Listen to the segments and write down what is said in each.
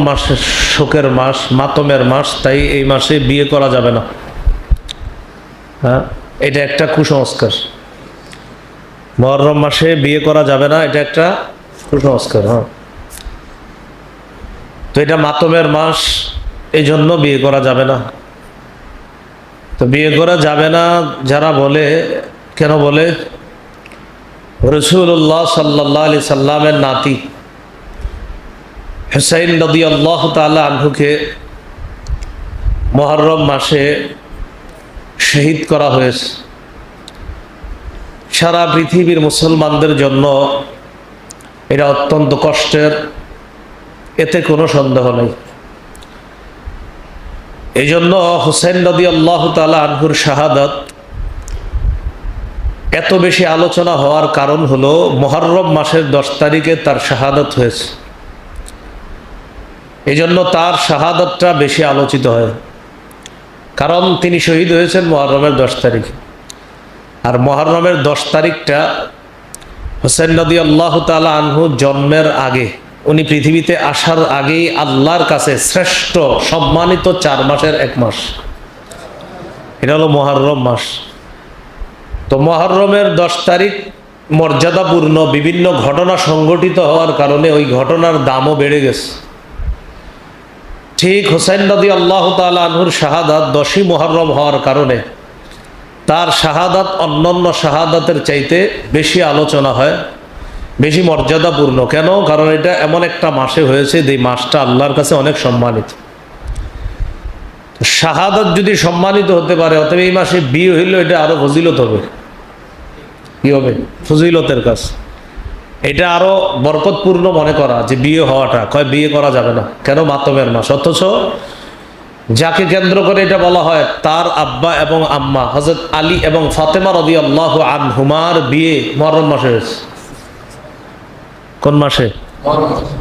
মাসের শোকের মাস, মাতমের মাস, তাই এই মাসে বিয়ে করা যাবে না। হ্যাঁ? এটা একটা কুসংস্কার। মহরম মাসে বিয়ে করা যাবে না, এটা একটা কুসংস্কার হ্যাঁ? তো এটা মাতমের মাস এই জন্য বিয়ে করা যাবে না। তো বিয়ে করা যাবে না, যারা বলে, কেন বলে? রসুল্লাহ সাল্লাহ আলি সাল্লামের নাতি। হুসাইন নদী আল্লাহ তালা আনহুকে মহরম মাসে শহীদ করা হয়েছে। সারা পৃথিবীর মুসলমানদের জন্য এটা অত্যন্ত কষ্টের, এতে কোনো সন্দেহ নেই। এই জন্য হুসেন নদী আল্লাহ তালা আনহুর শাহাদত এত বেশি আলোচনা হওয়ার কারণ হলো মহরম মাসের দশ তারিখে তার শাহাদত হয়েছে। এই জন্য তার শাহাদতটা বেশি আলোচিত হয়। কারণ তিনি শহীদ হয়েছেন মহরমের দশ তারিখে। আর মহরমের দশ তারিখটা হোসেন নদী আল্লাহ তালা আনহু জন্মের আগে, উনি পৃথিবীতে আসার আগেই আল্লাহর কাছে শ্রেষ্ঠ সম্মানিত চার মাসের এক মাস। এটা হলো মহরম মাস। তো মহরমের দশ তারিখ মর্যাদাপূর্ণ বিভিন্ন ঘটনা সংঘটিত হওয়ার কারণে ওই ঘটনার দামও বেড়ে গেছে। ঠিক হোসেন নদী আল্লাহ তালা আনহুর শাহাদাত দশই মোহরম হওয়ার কারণে তার শাহাদাত অন্যান্য শাহাদাতের চাইতে বেশি আলোচনা হয়, বেশি মর্যাদাপূর্ণ। কেন? কারণ এটা এমন একটা মাসে হয়েছে, যে মাসটা আল্লাহর কাছে অনেক সম্মানিত। শাহাদত যদি সম্মানিত হতে পারে, অতএব এই মাসে বিয়ে হইলে এটা আরও ফজিলত হবে। কি হবে? ফজিলতের কাজ। এটা আরও বরকতপূর্ণ মনে করা যে বিয়ে হওয়াটা। কয়, বিয়ে করা যাবে না। কেন? মাতমের মাস। অথচ যাকে কেন্দ্র করে এটা বলা হয়, তার আব্বা এবং আম্মা হজরত আলী এবং ফাতেমা রবি আল্লাহ আনহুমার বিয়ে মহরম মাসে কোন মাসে?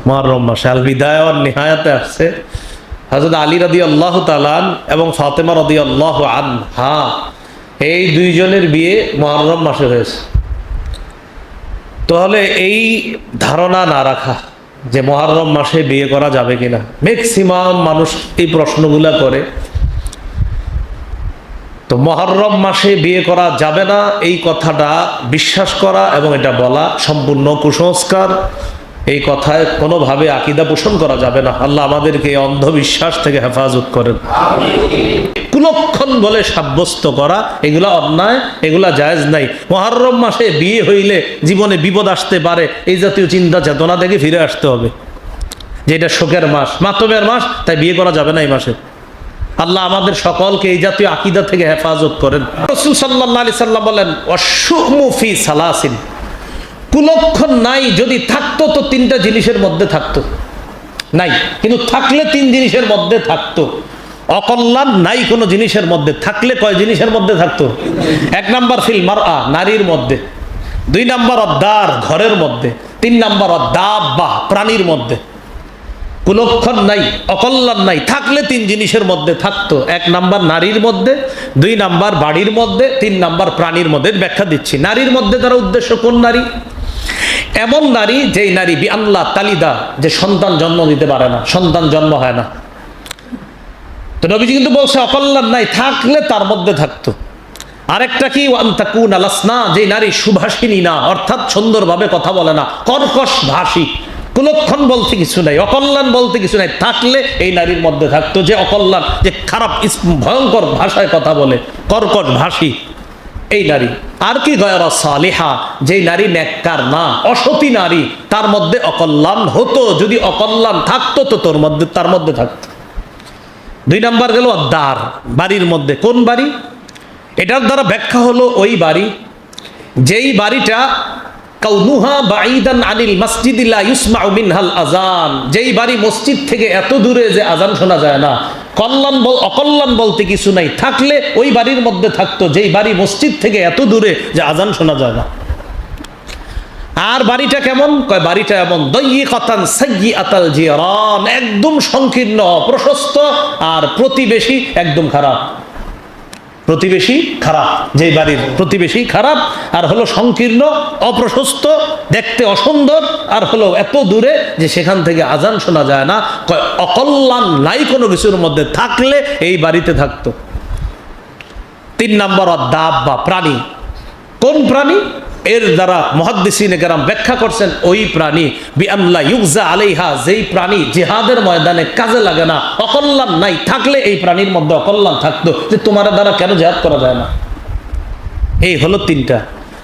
মহরম মাসে। আল বিদায় নিহায়াতে আসছে। হজরত আলী রদি আল্লাহ তালান এবং ফাতেমা রদি আল্লাহ আন হা এই দুইজনের বিয়ে মহরম মাসে হয়েছে। তাহলে এই ধারণা না রাখা যে মহারম মাসে বিয়ে করা যাবে কিনা। ম্যাক্সিমাম মানুষ এই প্রশ্নগুলা করে। তো মহরম মাসে বিয়ে করা যাবে না, এই কথাটা বিশ্বাস করা এবং এটা বলা সম্পূর্ণ কুসংস্কার। এই কথায় কোনোভাবে আকিদা পোষণ করা যাবে না। আল্লাহ আমাদেরকে অন্ধবিশ্বাস থেকে হেফাজত করেন। কুলক্ষণ বলে সাব্যস্ত করা, এগুলা অন্যায়, এগুলা জায়েজ নাই। মহরম মাসে বিয়ে হইলে জীবনে বিপদ আসতে পারে, এই জাতীয় চিন্তা চেতনা থেকে ফিরে আসতে হবে। যে এটা শোকের মাস মাতমের মাস, তাই বিয়ে করা যাবে না এই মাসে। আল্লাহ আমাদের সকলকে এই জাতীয় আকিদা থেকে হেফাজত করেন। রসুল সাল্লাহ আলি সাল্লাম বলেন অসুমুফি সালাসিন। কুলক্ষণ নাই, যদি থাকতো তো তিনটা জিনিসের মধ্যে থাকতো। নাই, কিন্তু থাকলে তিন জিনিসের মধ্যে থাকতো। অকল্যাণ নাই কোনো জিনিসের মধ্যে, থাকলে কয় জিনিসের মধ্যে থাকতো? এক নাম্বার ফিল মার আ নারীর মধ্যে। দুই নাম্বার অদ্দার ঘরের মধ্যে। তিন নাম্বার অদ্দাব্বা, প্রাণীর মধ্যে। কুলক্ষণ নাই, অকল্যাণ নাই, থাকলে তিন জিনিসের মধ্যে থাকতো। এক নাম্বার নারীর মধ্যে, দুই নাম্বার বাড়ির মধ্যে, তিন নাম্বার প্রাণীর মধ্যে। ব্যাখ্যা দিচ্ছি। নারীর মধ্যে তারা উদ্দেশ্য কোন নারী? এমন নারী যেই নারী আল্লাহ তালিদা যে সন্তান জন্ম দিতে পারে না, সন্তান জন্ম হয় না। তো নবীজি কিন্তু বলছে, অকল্যাণ নাই, থাকলে তার মধ্যে থাকতো। আরেকটা কি, ওয়ান্তাকুন আলাসনা যে নারী সুভাষিনী না, অর্থাৎ সুন্দরভাবে কথা বলে না, কর্কশ ভাষী। কুলক্ষণ বলতে কিছু নাই, অকল্যাণ বলতে কিছু নাই, থাকলে এই নারীর মধ্যে থাকতো যে অকল্যাণ, যে খারাপ ভয়ঙ্কর ভাষায় কথা বলে কর্কট ভাষী। এই নারী। আর কি গয়রা সালেহা? যেই নারী নেককার না, অসতী নারী, তার মধ্যে অকল্যাণ হতো। যদি অকল্যাণ থাকতো, তো তোর মধ্যে, তার মধ্যে থাকতো। দুই নাম্বার গেল দ্বার বাড়ির মধ্যে কোন বাড়ি? এটার দ্বারা ব্যাখ্যা হলো ওই বাড়ি, যেই বাড়িটা কাউনুহা বাঈদান আনিল মসজিদিল্লা ইউসমাউ মিনহাল আজান যেই বাড়ি মসজিদ থেকে এত দূরে যে আজান শোনা যায় না কল্যাণ বল, অকল্যাণ বলতে কিছু নাই। থাকলে ওই বাড়ির মধ্যে থাকতো, যেই বাড়ি মসজিদ থেকে এত দূরে যে আজান শোনা যায় না। আর বাড়িটা কেমন? কয়, বাড়িটা এমন দই কথান সাইয়ি আতাল জিয়ারান একদম সংকীর্ণ, প্রশস্ত আর প্রতিবেশী একদম খারাপ। প্রতিবেশী খারাপ যে বাড়ির প্রতিবেশী খারাপ, আর হলো সংকীর্ণ, অপ্রশস্ত, দেখতে অসুন্দর, আর হলো এত দূরে যে সেখান থেকে আজান শোনা যায় না। অকল্যাণ নাই কোনো কিছুর মধ্যে, থাকলে এই বাড়িতে থাকতো। তিন নম্বর দাব বা প্রাণী। কোন প্রাণী? এর দ্বারা মহাদ্দিসিনে কেরাম ব্যাখ্যা করছেন, ওই প্রাণী বিআল্লা ইউজা আলাইহা যেই প্রাণী জিহাদের ময়দানে কাজে লাগে না, অকল্যাণ নাই, থাকলে এই প্রাণীর মধ্যে অকল্যাণ থাকতো, যে তোমার দ্বারা কেন জেহাদ করা যায় না? এই হলো তিনটা।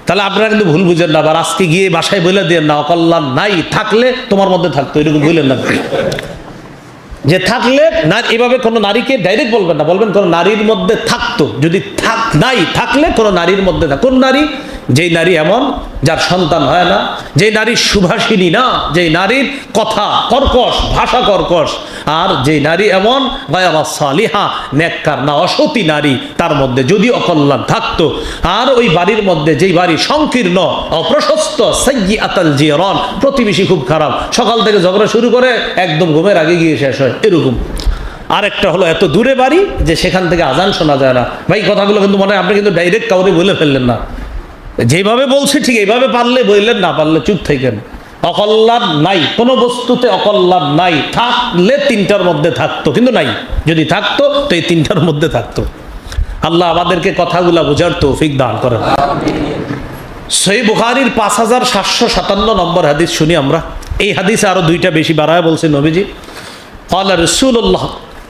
তাহলে আপনারা কিন্তু ভুল বুঝেন না, আবার আজকে গিয়ে বাসায় বলে দিয়ে না, অকল্যাণ নাই, থাকলে তোমার মধ্যে থাকতো এরকম বললেন না যে থাকলে না, এভাবে কোনো নারীকে ডাইরেক্ট বলবেন না, বলবেন কোনো নারীর মধ্যে থাকতো, যদি থাক, নাই, থাকলে কোনো নারীর মধ্যে থাক। কোন নারী? যেই নারী এমন, যার সন্তান হয় না, যেই নারী সুভাষিনী না, যেই নারীর কথা কর্কশ, ভাষা কর্কশ, আর যেই নারী এমন সালিহা, নেককার না, অসতী নারী, তার মধ্যে যদি অকল্যাণ থাকতো, আর ওই বাড়ির মধ্যে যেই বাড়ি সংকীর্ণ, অপ্রশস্ত সৈয়ি আতাল জিয়রন, প্রতিবেশী খুব খারাপ, সকাল থেকে ঝগড়া শুরু করে একদম ঘুমের আগে গিয়ে শেষ হয়, এরকম। আরেকটা হলো এত দূরে বাড়ি যে সেখান থেকে আজান শোনা যায় না। ভাই, কথাগুলো কিন্তু মনে হয় আপনি কিন্তু ডাইরেক্ট কাউরে বলে ফেললেন না। যেভাবে বলছে ঠিক এইভাবে পারলে বললেন, না পারলে চুপ থাকেন অকল্যাণ নাই, কোনো বস্তুতে অকল্যাণ নাই। থাকলে তিনটার মধ্যে থাকতো, কিন্তু নাই। যদি থাকতো, তো এই তিনটার মধ্যে থাকতো। আল্লাহ আমাদেরকে কথাগুলা বোঝার তো ফিক দান করেন। সেই বুখারির পাঁচ হাজার সাতশো সাতান্ন নম্বর হাদিস শুনি আমরা। এই হাদিসে আরও দুইটা বেশি বাড়ায় বলছে নবীজি। কলা রসুল্লাহ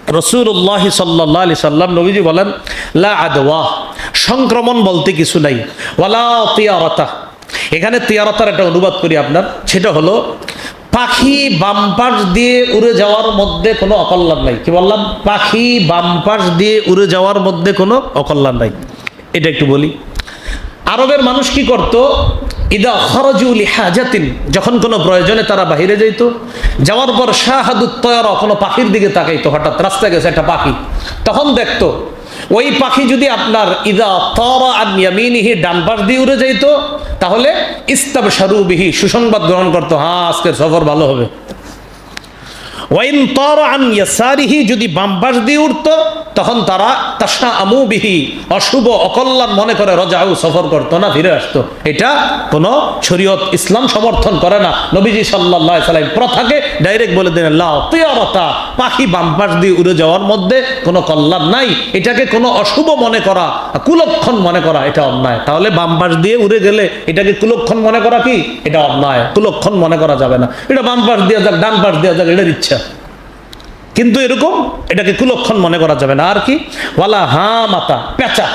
রসুল্লাহ সাল্লাহ আলি সাল্লাম নবীজি বলেন, লা আদওয়া, সংক্রমণ বলতে কিছু নাই। ওয়ালা তিয়ারতা। এখানে তিয়ারতার একটা অনুবাদ করি আপনার। সেটা হলো, পাখি বাম পাশ দিয়ে উড়ে যাওয়ার মধ্যে কোনো অকল্যাণ নাই। কি বললাম? পাখি বাম পাশ দিয়ে উড়ে যাওয়ার মধ্যে কোনো অকল্যাণ নাই। এটা একটু বলি। আরবের মানুষ কি করত? ইদা খরজুল হাজাতিন যখন কোনো প্রয়োজনে তারা বাহিরে যেত যাওয়ার পর শাহাদুত্তয়ার কোনো পাখির দিকে তাকাইতো, হঠাৎ রাস্তায় গেছে একটা পাখি। তখন দেখতো, ওই পাখি যদি আপনার ইদা তরা আর ডান পাশ দিয়ে উড়ে যাইত, তাহলে ইস্তাব সারুবিহি সুসংবাদ গ্রহণ করতো হ্যাঁ আজকের সফর ভালো হবে। ওয়াইন তর আন ইয়াসারিহি, যদি বাম পাশ দিয়ে উঠতো, তখন তারা তাসা আমু বিহি, অশুভ অকল্যাণ মনে করে রজাউ সফর করতো না, ফিরে আসতো। এটা কোনো শরীয়ত ইসলাম সমর্থন করে না। নবীজি সাল্লাহ সাল্লাম প্রথাকে ডাইরেক্ট বলে দিলেন লাও তেয়রতা পাখি বাম পাশ দিয়ে উড়ে যাওয়ার মধ্যে কোনো কল্যাণ নাই। এটাকে কোনো অশুভ মনে করা, কুলক্ষণ মনে করা, এটা অন্যায়। তাহলে বাম পাশ দিয়ে উড়ে গেলে এটাকে কুলক্ষণ মনে করা কি? এটা অন্যায়। কুলক্ষণ মনে করা যাবে না। এটা বাম পাশ দেওয়া যাক, ডান পাশ দেওয়া যাক, এটার ইচ্ছা। কিন্তু এরকম এটাকে কুলক্ষণ মনে করা যাবে না। আর কি? ওয়ালা হা মাতা পেঁচা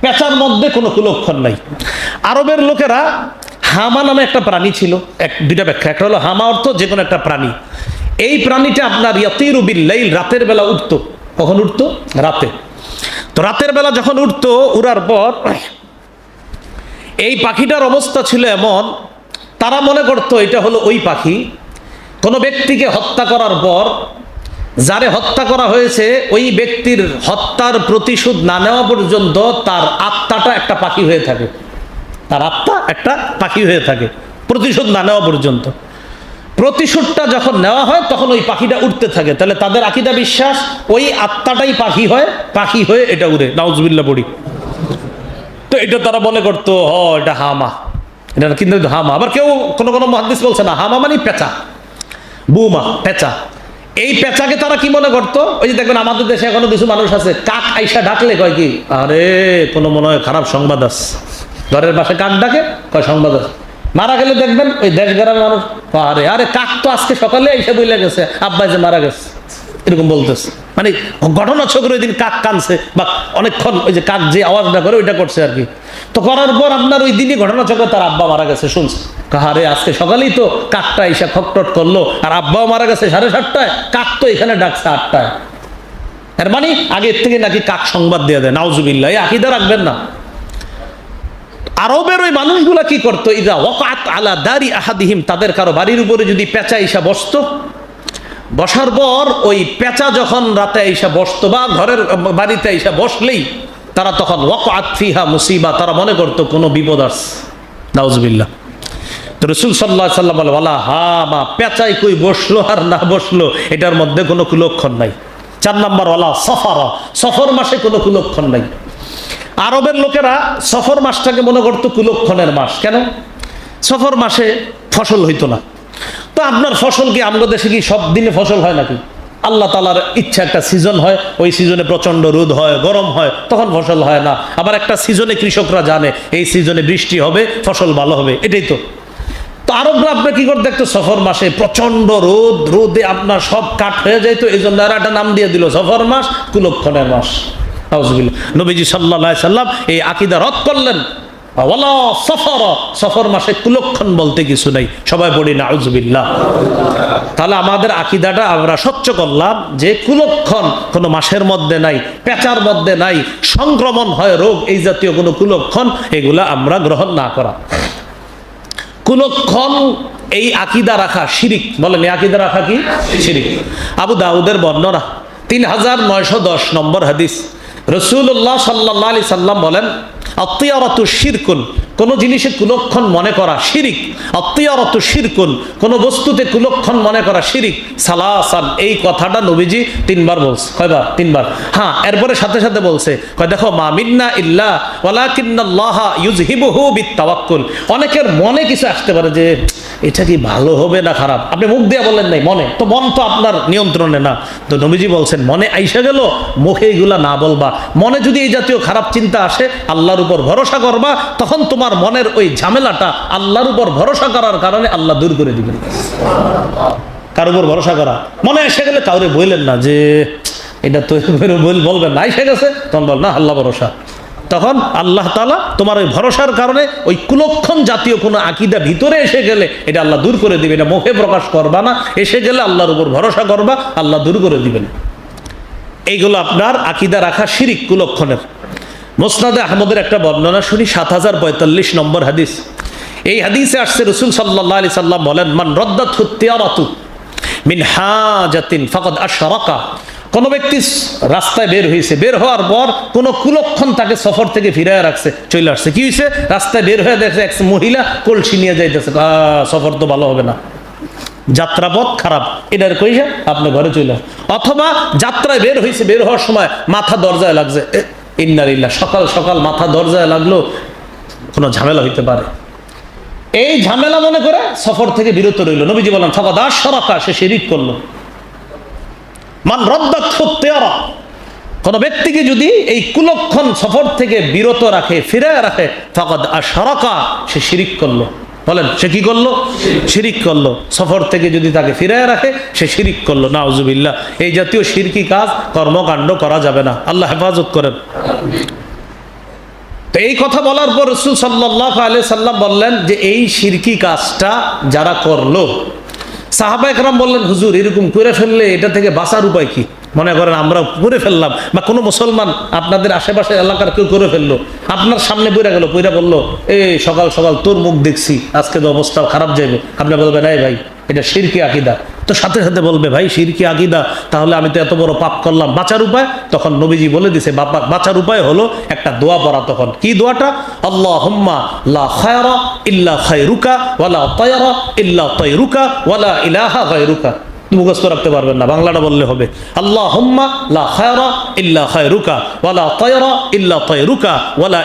পেঁচার মধ্যে কোনো কুলক্ষণ নাই। আরবের লোকেরা হামা নামে একটা প্রাণী ছিল, এক, দুইটা ব্যাখ্যা। একটা হলো হামা অর্থ যে কোনো একটা প্রাণী। এই প্রাণীটা আপনার ইয়াতিরুবিল্লাইল রাতের বেলা উঠতো। কখন উঠতো? রাতে। তো রাতের বেলা যখন উঠতো, উড়ার পর এই পাখিটার অবস্থা ছিল এমন, তারা মনে করতো এটা হলো ওই পাখি। কোনো ব্যক্তিকে হত্যা করার পর যারে হত্যা করা হয়েছে, ওই ব্যক্তির হত্যার প্রতিশোধ না নেওয়া পর্যন্ত তার আত্মাটা একটা পাখি হয়ে থাকে। তার আত্মা একটা পাখি হয়ে থাকে, প্রতিশোধ না নেওয়া পর্যন্ত। প্রতিশোধটা যখন নেওয়া হয়, তখন ওই পাখিটা উঠতে থাকে। তাহলে তাদের আকিদা বিশ্বাস, ওই আত্মাটাই পাখি হয়, পাখি হয়ে এটা উড়ে। নাউজবিল্লা পড়ি। তো এটা তারা মনে করতো, হ, এটা হামা। এটা কিন্তু হামা। আবার কেউ কোনো কোনো মহাদিস বলছে না, হামা মানে পেঁচা। বুমা, পেঁচা। এই পেঁচাকে তারা কি মনে করতো? ওই যে দেখবেন আমাদের দেশে এখনও কিছু মানুষ আছে, কাক আইসা ডাকলে কয় কি, আরে, কোনো মনে হয় খারাপ সংবাদ আছে। ঘরের পাশে কাক ডাকে, কয়, সংবাদ আছে। মারা গেলে দেখবেন ওই দেশ গ্রামের মানুষ, আরে আরে, কাক তো আজকে সকালে এসে বইলে গেছে আব্বাই যে মারা গেছে। এরকম বলতেছে। মানে ঘটনা চক্র ওই দিন কাক কানছে বা অনেকক্ষণ ওই যে কাক যে আওয়াজটা করে ওইটা করছে আর কি। তো করার পর আপনার ওই দিনই ঘটনা চক্রে তার আব্বা মারা গেছে, শুনছে। কাহারে আজকে সকালেই তো কাকটা এসে খকটট করল, আর আব্বাও মারা গেছে সাড়ে সাতটায়, কাক তো এখানে ডাকছে আটটায়। এর মানে আগের থেকে নাকি কাক সংবাদ দিয়ে দেয়, নাউজুবিল্লাহ, এই আকিদা রাখবেন না। আরবের ওই মানুষগুলা কি করতো? ইদা ওয়াকাত আলা দারি আহাদিহিম, তাদের কারও বাড়ির উপরে যদি পেঁচা ইসা বসতো বসার পর ওই পেঁচা যখন রাতে এসে বসতো বা ঘরের বাড়িতে এসে বসলেই তারা তখন ওয়াকাত ফিহা মুসিবা, তারা মনে করতো কোনো বিপদ আস নাউজবিল্লা তো রসুল সাল্লাহ সাল্লাম বলা হা, মা, পেঁচাই কই বসল আর না বসল, এটার মধ্যে কোনো কুলক্ষণ নাই। চার নাম্বার ওলা সফারা, সফর মাসে কোনো কুলক্ষণ নাই। আরবের লোকেরা সফর মাসটাকে মনে করতো কুলক্ষণের মাস। কেন? সফর মাসে ফসল হইতো না। তো আপনার ফসল কি আমরা দেশে কি সব দিনে ফসল হয় নাকি? আল্লাহ তালার ইচ্ছা একটা সিজন হয়, ওই সিজনে প্রচণ্ড রোদ হয়, গরম হয়, তখন ফসল হয় না। আবার একটা সিজনে কৃষকরা জানে, এই সিজনে বৃষ্টি হবে, ফসল ভালো হবে, এটাই তো। তো আরবরা আপনার কি করতে দেখতো? সফর মাসে প্রচণ্ড রোদ, রোদে আপনার সব কাঠ হয়ে যাইতো এই জন্য আর একটা নাম দিয়ে দিল, সফর মাস, কুলক্ষণের মাস। নবীজি সাল্লাহ সাল্লাম এই আকিদা রদ করলেন। সংক্রমণ হয়, রোগ, এই জাতীয় কোনো কুলক্ষণ, এগুলা আমরা গ্রহণ না করা। কুলক্ষণ এই আকিদা রাখা শিরিক। বলেন আকিদা রাখা কি? শিরিক। আবু দাউদের বর্ণনা, তিন হাজার নয়শো দশ নম্বর হাদিস। রসুল্লাহ সাল্লাহ আলি সাল্লাম বলেন অত্যারত শিরকুন। কোন জিনিসে কুলক্ষণ মনে করা শিরিক অত্যারত শিরকুন, কোন বস্তুতে কুলক্ষণ মনে করা শিরিক, সালাসান, এই কথাটা নবীজি তিনবার বলছে, কয়বার? তিনবার। হ্যাঁ এরপরে সাথে সাথে বলছে, কয় দেখো, মা মিন্না ইল্লা ওয়ালাকিন্নাল্লাহ ইউজহিবুহু বিত্তাওয়াক্কুল। অনেকের মনে কিছু আসতে পারে যে, এটা কি ভালো হবে না খারাপ? আপনি মুখ দিয়ে বললেন নাই, মনে। তো মন তো আপনার নিয়ন্ত্রণে না। তো নবীজি বলছেন, মনে আইসা গেল, মুখে এগুলা না বলবা। মনে যদি এই জাতীয় খারাপ চিন্তা আসে, আল্লাহর উপর ভরসা করবা, তখন তোমার মনের ওই ঝামেলাটা আল্লাহর উপর ভরসা করার কারণে আল্লাহ দূর করে দিবেন। কার উপর ভরসা করা। মনে এসে গেলে কাউরে বললেন না যে, এটা তো বল- বলবেন না। এসে গেছে, তখন বল না, আল্লাহ ভরসা। তখন আল্লাহ তালা তোমার ওই ভরসার কারণে ওই কুলক্ষণ জাতীয় কোনো আকিদা ভিতরে এসে গেলে এটা আল্লাহ দূর করে দিবে এটা মুখে প্রকাশ করবা না, এসে গেলে আল্লাহর উপর ভরসা করবা, আল্লাহ দূর করে দিবেন। এইগুলো আপনার আকিদা রাখা শিরিক কুলক্ষণের। মোসনাদে আহমদের একটা বর্ণনা শুনি, সাত হাজার পঁয়তাল্লিশ নম্বর হাদিস। এই হাদিসে আসছে রসুল সাল্লাহ আলি সাল্লাম বলেন, মান রদ্দাত হুত্তিয়ারাতু মিন হা হাজাতিন ফাকাদ আশরাকা। কোন ব্যক্তি রাস্তায় বের হয়েছে বের হওয়ার পর কোন কুলক্ষণ তাকে সফর থেকে ফিরায় রাখছে, চলে আসছে। কি হয়েছে রাস্তায় বের হয়ে দেখছে এক মহিলা কলসি নিয়ে যাইতেছে সফর তো ভালো হবে না। যাত্রাপথ খারাপ। এটার কইসা? আপনি ঘরে চলে। অথবা যাত্রায় বের হয়েছে বের হওয়ার সময় মাথা দরজায় লাগছে ইন্নারিল্লা সকাল সকাল মাথা দরজায় লাগল, কোনো ঝামেলা হইতে পারে। এই ঝামেলা মনে করে সফর থেকে বিরত রইল। নবীজি বলেন ফাঁকা দাস সরাকা সে শিরিক করল। মান রদ্দাক্ষরা কোন ব্যক্তিকে যদি এই কুলক্ষণ সফর থেকে বিরত রাখে ফিরে রাখে, ফাকাদ আশরাকা সে শিরিক করল। বলেন, সে কি করল? শিরিক করল। সফর থেকে যদি তাকে ফিরে রাখে, সে শিরিক করল। নাউজুবিল্লাহ, এই জাতীয় শিরকি কাজ কর্মকাণ্ড করা যাবে না। আল্লাহ হেফাজত করেন। এই কথা বলার পর রসুল সাল্লাহ আলিয়া সাল্লাম বললেন যে, এই শিরকি কাজটা যারা করল সাহাবা একরাম বললেন, হুজুর, এরকম করে ফেললে এটা থেকে বাঁচার উপায় কি? মনে করেন আমরা করে ফেললাম, বা কোনো মুসলমান আপনাদের আশেপাশে এলাকার কেউ করে ফেলল, আপনার সামনে বইরা গেল বইরা বলল, এই সকাল সকাল তোর মুখ দেখছি, আজকে তো অবস্থা খারাপ যাইবে। আপনি বলবেন, এই ভাই, এটা শিরকি আকিদা। তো সাথে সাথে বলবে, ভাই শিরকি আকিদা, তাহলে আমি তো এত বড় পাপ করলাম। বাঁচার উপায়? তখন নবীজি বলে দিছে, বাবা, বাঁচার উপায় হলো একটা দোয়া পড়া তখন। কি দোয়াটা? আল্লাহ হুম্মা লা খায়রা ইল্লা খায়রুকা ওয়ালা তায়রা ইল্লা তায়রুকা ওয়ালা ইলাহা গায়রুকা। মুখস্থ রাখতে পারবেন না, বাংলাটা বললে হবে আল্লাহ ওয়ালা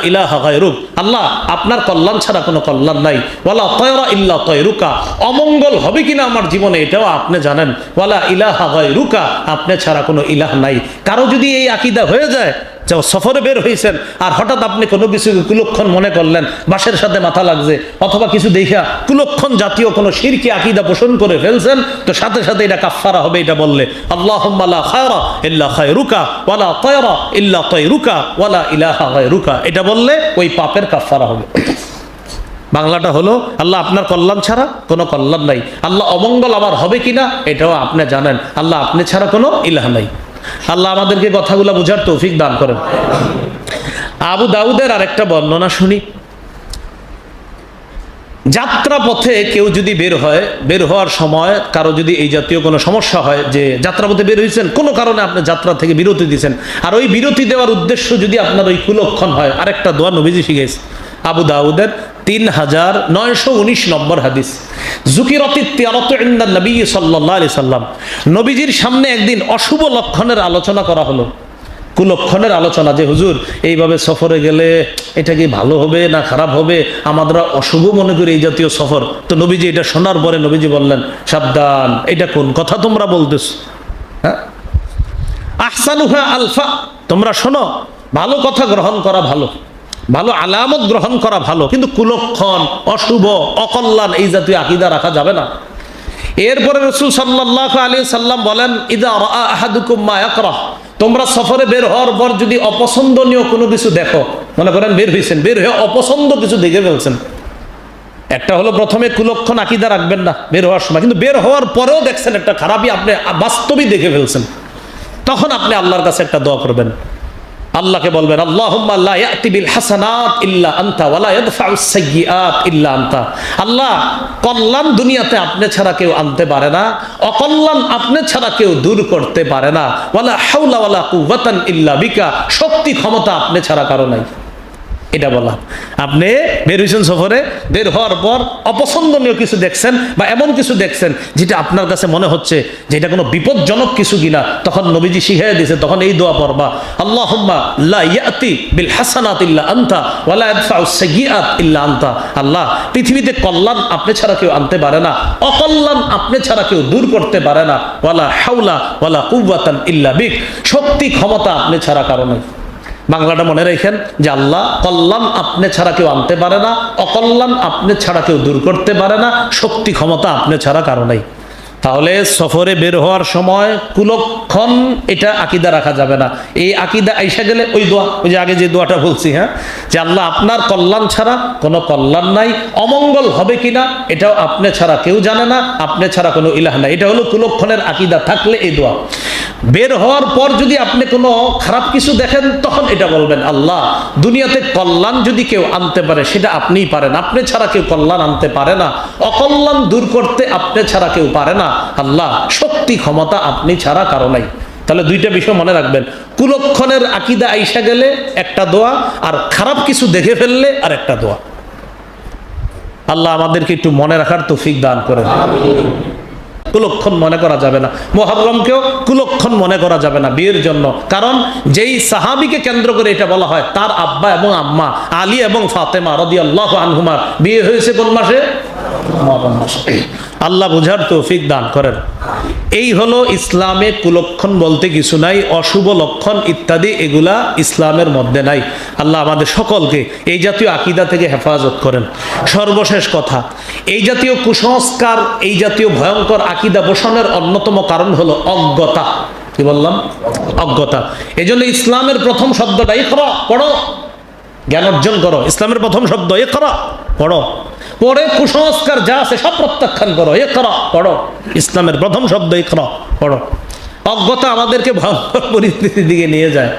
আল্লাহ, আপনার কল্যাণ ছাড়া কোনো কল্যাণ নাই ওয়ালা তয়রা ইল্লা তয়রুকা। অমঙ্গল হবে কিনা আমার জীবনে এটাও আপনি জানেন ওয়ালা ইলাহা গায়রুকা, আপনি ছাড়া কোনো ইলাহ নাই। কারও যদি এই আকিদা হয়ে যায় যে সফরে বের হয়েছেন আর হঠাৎ আপনি কোনো কিছু কুলক্ষণ মনে করলেন বাসের সাথে মাথা লাগছে, অথবা কিছু দেখা কুলক্ষণ জাতীয় কোনো শিরকি আকিদা পোষণ করে ফেলছেন, তো সাথে সাথে এটা কাফারা হবে, এটা বললে আল্লাহ খায়রা ইল্লা খায়রুকা ওয়ালা তয়রা ইল্লা তয়রুকা ওয়ালা ইলাহা গায়রুকা। এটা বললে ওই পাপের কাফারা হবে। বাংলাটা হলো, আল্লাহ আপনার কল্যাণ ছাড়া কোনো কল্যাণ নাই। আল্লাহ অমঙ্গল আমার হবে কিনা, এটাও আপনি জানেন। আল্লাহ আপনি ছাড়া কোনো ইলাহ নাই। আল্লাহ আমাদেরকে কথাগুলো বোঝার তৌফিক দান করেন। আবু দাউদের আরেকটা বর্ণনা শুনি। যাত্রা পথে কেউ যদি বের হয়, বের হওয়ার সময় কারও যদি এই জাতীয় কোনো সমস্যা হয় যে যাত্রা পথে বের হয়েছেন, কোনো কারণে আপনি যাত্রা থেকে বিরতি দিয়েছেন। আর ওই বিরতি দেওয়ার উদ্দেশ্য যদি আপনার ওই কুলক্ষণ হয়, আরেকটা দোয়া নবীজি শিখেছে আবু দাউদের তিন হাজার নয়শো উনিশ নম্বর হাদিস। জুকিরতি তিয়ারত ইন্দা নবী সাল্লাহ আলি সাল্লাম। নবীজির সামনে একদিন অশুভ লক্ষণের আলোচনা করা হলো। কুলক্ষণের আলোচনা যে, হুজুর, এইভাবে সফরে গেলে এটা কি ভালো হবে না খারাপ হবে? আমরা অশুভ মনে করি এই জাতীয় সফর। তো নবীজি এটা শোনার পরে নবীজি বললেন, সাবধান, এটা কোন কথা তোমরা বলতেছ? হ্যাঁ? আহসানুহা আলফা, তোমরা শোনো, ভালো কথা গ্রহণ করা ভালো। ভালো আলামত গ্রহণ করা ভালো, কিন্তু কুলক্ষণ, অশুভ, অকল্যাণ এই জাতীয় আকিদা রাখা যাবে না। এরপরে রসুল সাল্লাহ আলী সাল্লাম বলেন তোমরা সফরে বের হওয়ার পর যদি অপছন্দনীয় কোনো কিছু দেখো, মনে করেন বের হয়েছেন বের হয়ে অপছন্দ কিছু দেখে ফেলছেন। একটা হলো প্রথমে কুলক্ষণ আকিদা রাখবেন না, বের হওয়ার সময়, কিন্তু বের হওয়ার পরেও দেখছেন একটা খারাপই আপনি বাস্তবই দেখে ফেলছেন। তখন আপনি আল্লাহর কাছে একটা দোয়া করবেন। আল্লাহকে বলবেন আল্লাহ, কল্যাণ দুনিয়াতে আপনি ছাড়া কেউ আনতে পারে না, অকল্যাণ আপনি ছাড়া কেউ দূর করতে পারে না। ওয়ালা হাউলা ওয়ালা ইল্লা বিকা, শক্তি ক্ষমতা আপনি ছাড়া কারও নাই। এটা বলা। আপনি বের সফরে, বের হওয়ার পর অপছন্দনীয় কিছু দেখছেন বা এমন কিছু দেখছেন যেটা আপনার কাছে মনে হচ্ছে যে এটা কোনো বিপজ্জনক কিছু কিনা। তখন নবীজি শিখাই দিয়েছে, তখন এই দোয়া পড়বা। ইয়াতি বিল আনতা ইল্লা আনতা। আল্লাহ, পৃথিবীতে কল্যাণ আপনি ছাড়া কেউ আনতে পারে না, অকল্যাণ আপনি ছাড়া কেউ দূর করতে পারে না। ওয়ালা হাওলা ওয়ালা কুওয়াতান ইল্লা বিক। শক্তি, ক্ষমতা আপনি ছাড়া কারণে বাংলাটা মনে রেখেন যে আল্লাহ কল্যাণ আপনি ছাড়া কেউ আনতে পারে না, অকল্যাণ আপনি ছাড়া কেউ দূর করতে পারে না, শক্তি ক্ষমতা আপনি ছাড়া কারণেই তাহলে সফরে বের হওয়ার সময় কুলক্ষণ এটা আকিদা রাখা যাবে না। এই আকিদা আইসা গেলে ওই দোয়া, ওই যে আগে যে দোয়াটা বলছি হ্যাঁ? যে আল্লাহ আপনার কল্যাণ ছাড়া কোনো কল্যাণ নাই, অমঙ্গল হবে কিনা এটাও আপনি ছাড়া কেউ জানে না, আপনি ছাড়া কোনো ইলাহ নাই। এটা হলো কুলক্ষণের আকিদা থাকলে এই দোয়া। বের হওয়ার পর যদি আপনি কোনো খারাপ কিছু দেখেন, তখন এটা বলবেন, আল্লাহ, দুনিয়াতে কল্যাণ যদি কেউ আনতে পারে, সেটা আপনিই পারেন। আপনি ছাড়া কেউ কল্যাণ আনতে পারে না। অকল্যাণ দূর করতে আপনি ছাড়া কেউ পারে না। আল্লাহ, শক্তি, ক্ষমতা আপনি ছাড়া কারও নাই। তাহলে দুইটা বিষয় মনে রাখবেন। কুলক্ষণের আকিদা আইসা গেলে একটা দোয়া, আর খারাপ কিছু দেখে ফেললে আর একটা দোয়া। আল্লাহ আমাদেরকে একটু মনে রাখার তৌফিক দান করেন। কুলক্ষণ মনে করা যাবে না। মোহরমকেও কুলক্ষণ মনে করা যাবে না বিয়ের জন্য। কারণ যেই সাহাবিকে কেন্দ্র করে এটা বলা হয়, তার আব্বা এবং আম্মা, আলী এবং ফাতেমা রদি আল্লাহ আনহুমার বিয়ে হয়েছে কোন মাসে? আল্লাহ বুঝার তৌফিক দান করেন। এই হলো ইসলামে কুলক্ষণ বলতে কিছু নাই, অশুভ লক্ষণ ইত্যাদি, এগুলা ইসলামের মধ্যে নাই। আল্লাহ আমাদের সকলকে এই জাতীয় আকিদা থেকে হেফাজত করেন। সর্বশেষ কথা, এই জাতীয় কুসংস্কার, এই জাতীয় ভয়ঙ্কর আকিদা পোষণের অন্যতম কারণ হলো অজ্ঞতা। কি বললাম? অজ্ঞতা। এই জন্য ইসলামের প্রথম শব্দটা ইকরা, পড়ো। জ্ঞান অর্জন করো। ইসলামের প্রথম শব্দ এ পড়ো। পরে কুসংস্কার যা আছে সব প্রত্যাখ্যান করো। এ করা, পড়ো। ইসলামের প্রথম শব্দ এ করা, পড়ো। অজ্ঞতা আমাদেরকে ভয়ঙ্কর পরিস্থিতির দিকে নিয়ে যায়।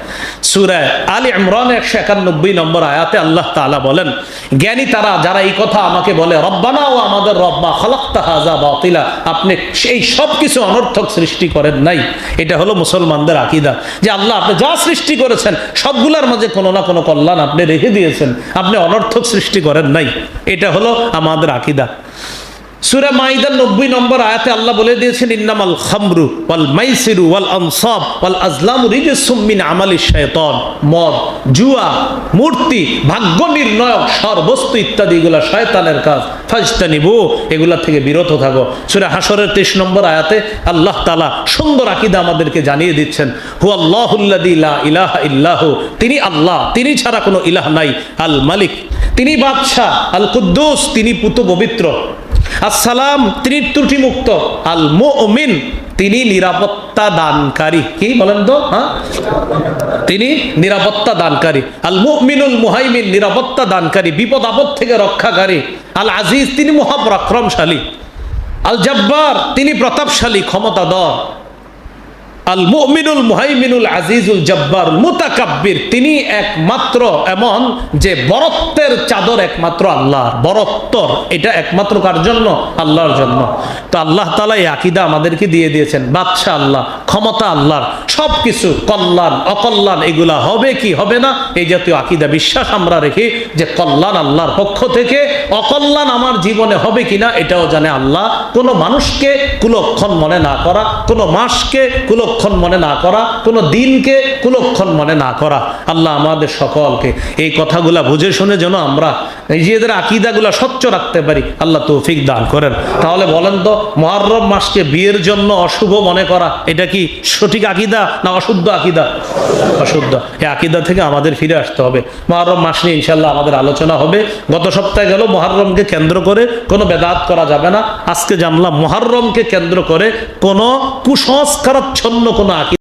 সুরায় আলী ইমরান একশো একানব্বই নম্বর আয়াতে আল্লাহ তাআলা বলেন, জ্ঞানী তারা যারা এই কথা আমাকে বলে, রব্বানা ও আমাদের রব্বা খলাক্তা হাজা বাতিলা আপনি সেই সব কিছু অনর্থক সৃষ্টি করেন নাই। এটা হলো মুসলমানদের আকিদা। যে আল্লাহ আপনি যা সৃষ্টি করেছেন, সবগুলোর মাঝে কোনো না কোনো কল্যাণ আপনি রেখে দিয়েছেন। আপনি অনর্থক সৃষ্টি করেন নাই। এটা হলো আমাদের আকিদা। সুরা মাইদার নব্বই নম্বর আয়াতে আল্লাহ বলে দিয়েছেন, ইন্নামাল খামরু ওয়াল মাইসিরু ওয়াল আনসাব ওয়াল আজলাম রিজসুম মিন আমালি শায়তান। মদ, জুয়া, মূর্তি, ভাগ্য নির্ণয়ক সর বস্তু ইত্যাদি এগুলা শয়তানের কাজ। ফাজতানিবু, এগুলা থেকে বিরত থাকো। সুরা হাসরের তেইশ নম্বর আয়াতে আল্লাহ তাআলা সুন্দর আকিদা আমাদেরকে জানিয়ে দিচ্ছেন হু আল্লাহুল্লাযী লা ইলাহা ইল্লাহু। তিনি আল্লাহ, তিনি ছাড়া কোনো ইলাহ নাই। আল মালিক, তিনি বাদশাহ, আল কুদ্দুস, তিনি পুত পবিত্র। আসসালাম, তিনি ত্রুটি মুক্ত আল মুমিন তিনি নিরাপত্তা দানকারী। কি বলেন তো? হ্যাঁ? তিনি নিরাপত্তা দানকারী। আল মুমিনুল মুহাইমিন, নিরাপত্তা দানকারী, বিপদ আপদ থেকে রক্ষাকারী। আল আজিজ তিনি মহাপরাক্রমশালী। আল জব্বার তিনি প্রতাপশালী, ক্ষমতাধর। আল মুমিনুল মুহাইমিনুল আজিজুল জব্বার মুতাকাব্বির। তিনি একমাত্র এমন যে বরত্বের চাদর একমাত্র আল্লাহর। বরত্বর, এটা একমাত্র কার জন্য? আল্লাহর জন্য। তো আল্লাহ তালা এই আকিদা আমাদেরকে দিয়ে দিয়েছেন। বাদশাহ আল্লাহ, ক্ষমতা আল্লাহর সব কিছু কল্যাণ, অকল্যাণ, এগুলা হবে কি হবে না? এই জাতীয় আকিদা বিশ্বাস আমরা রেখি যে কল্যাণ আল্লাহর পক্ষ থেকে, অকল্যাণ আমার জীবনে হবে কিনা, এটাও জানে আল্লাহ। কোনো মানুষকে কুলক্ষণ মনে না করা, কোনো মাসকে কুলক্ষণ কুলক্ষণ মনে না করা, কোনো দিনকে কুলক্ষণ মনে না করা। আল্লাহ আমাদের সকলকে এই কথাগুলা বুঝে শুনে যেন আমরা নিজেদের আকিদাগুলা স্বচ্ছ রাখতে পারি, আল্লাহ তৌফিক দান করেন। তাহলে বলেন তো মহারম মাসকে বিয়ের জন্য অশুভ মনে করা, এটা কি সঠিক আকিদা না অশুদ্ধ আকিদা? অশুদ্ধ। এই আকিদা থেকে আমাদের ফিরে আসতে হবে। মহারম মাস নিয়ে ইনশাল্লাহ আমাদের আলোচনা হবে। গত সপ্তাহে গেল মহারমকে কেন্দ্র করে কোনো বেদাত করা যাবে না। আজকে জানলাম মহারমকে কেন্দ্র করে কোনো কুসংস্কারাচ্ছন্ন কোনো আকিদা